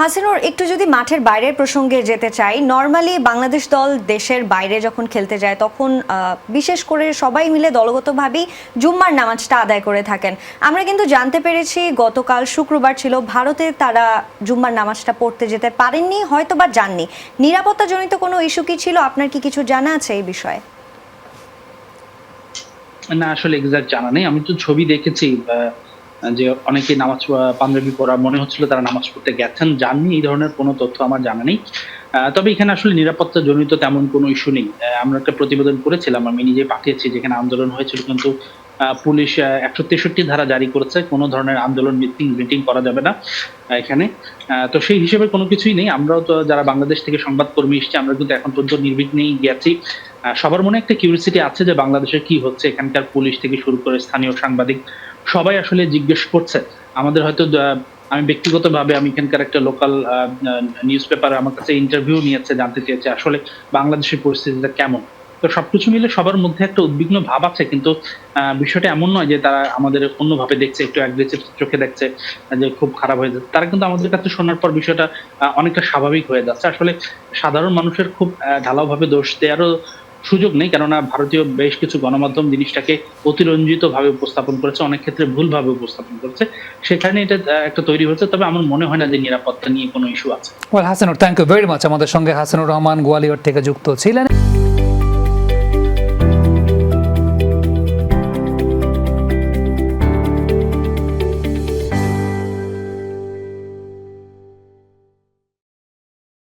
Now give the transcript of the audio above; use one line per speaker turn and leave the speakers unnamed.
হাসিনুর, একটু যদি মাঠের বাইরের প্রসঙ্গে যেতে চাই নর্মালি বাংলাদেশ দল দেশের বাইরে যখন খেলতে যায়, তখন বিশেষ করে সবাই মিলে দলগতভাবেই জুম্মার নামাজটা আদায় করে থাকেন। আমরা কিন্তু জানতে পেরেছি গতকাল শুক্রবার ছিল, ভারতে তারা জুম্মার নামাজটা পড়তে যেতে পারেননি হয়তো বা যাননি। নিরাপত্তাজনিত কোনো ইস্যু কি ছিল? আপনার কি কিছু জানা আছে এই বিষয়ে?
না, আসলে এক্সাক্ট জানা নেই। আমি তো ছবি দেখেছি যে অনেকে নামাজ পাঞ্জাবি পড়া, মনে হচ্ছিল তারা নামাজ পড়তে গেছেন জাননি এই ধরনের কোনো তথ্য আমার জানা নেই। তবে এখানে আসলে নিরাপত্তা জনিত তেমন কোনো ইস্যু নেই। আমরা একটা প্রতিবেদন করেছিলাম, আমি নিজে পাঠিয়েছি যেখানে আন্দোলন হয়েছিল, কিন্তু পুলিশ একশো তেষট্টি ধারা জারি করেছে, কোনো ধরনের আন্দোলন মিটিং মিটিং করা যাবে না এখানে। তো সেই হিসেবে কোনো কিছুই নেই। আমরাও তো, যারা বাংলাদেশ থেকে সংবাদকর্মী এসেছি, আমরা কিন্তু এখন পর্যন্ত নির্বিঘ্নেই গেছি। সবার মনে একটা কিউরিসিটি আছে যে বাংলাদেশে কি হচ্ছে? এখানকার পুলিশ থেকে শুরু করে স্থানীয় সাংবাদিক সবাই আসলে জিজ্ঞেস করছে। আমাদের হয়তো আমি ব্যক্তিগতভাবে আমি এখানকার একটা লোকাল নিউজ পেপারে আমার কাছে ইন্টারভিউ নিয়েছে, জানতে চেয়েছে আসলে বাংলাদেশের পরিস্থিতিটা কেমন। তো সবকিছু মিলে সবার মধ্যে একটা উদ্বিগ্ন ভাব আছে, কিন্তু বিষয়টা এমন নয় যে তারা আমাদের অন্যভাবে দেখছে, একটু অ্যাগ্রেসিভ চোখে দেখছে, যে খুব খারাপ হয়ে যাচ্ছে। তারা কিন্তু আমাদের কাছে শোনার পর বিষয়টা অনেকটা স্বাভাবিক হয়ে যাচ্ছে। আসলে সাধারণ মানুষের খুব ঢালাওভাবে দোষ দেওয়ারও সুযোগ নেই, কেননা ভারতীয় বেশ কিছু গণমাধ্যম জিনিসটাকে অতিরঞ্জিত ভাবে উপস্থাপন করেছে, অনেক ক্ষেত্রে ভুলভাবে উপস্থাপন করেছে। সেখানে এটা একটা তৈরি হচ্ছে তবে আমার মনে হয় না যে নিরাপত্তা নিয়ে কোনো ইস্যু আছে।
Well Hasanur thank you very much আমাদের সঙ্গে। হাসানুর রহমান, গোয়ালিয়র থেকে যুক্ত ছিলেন।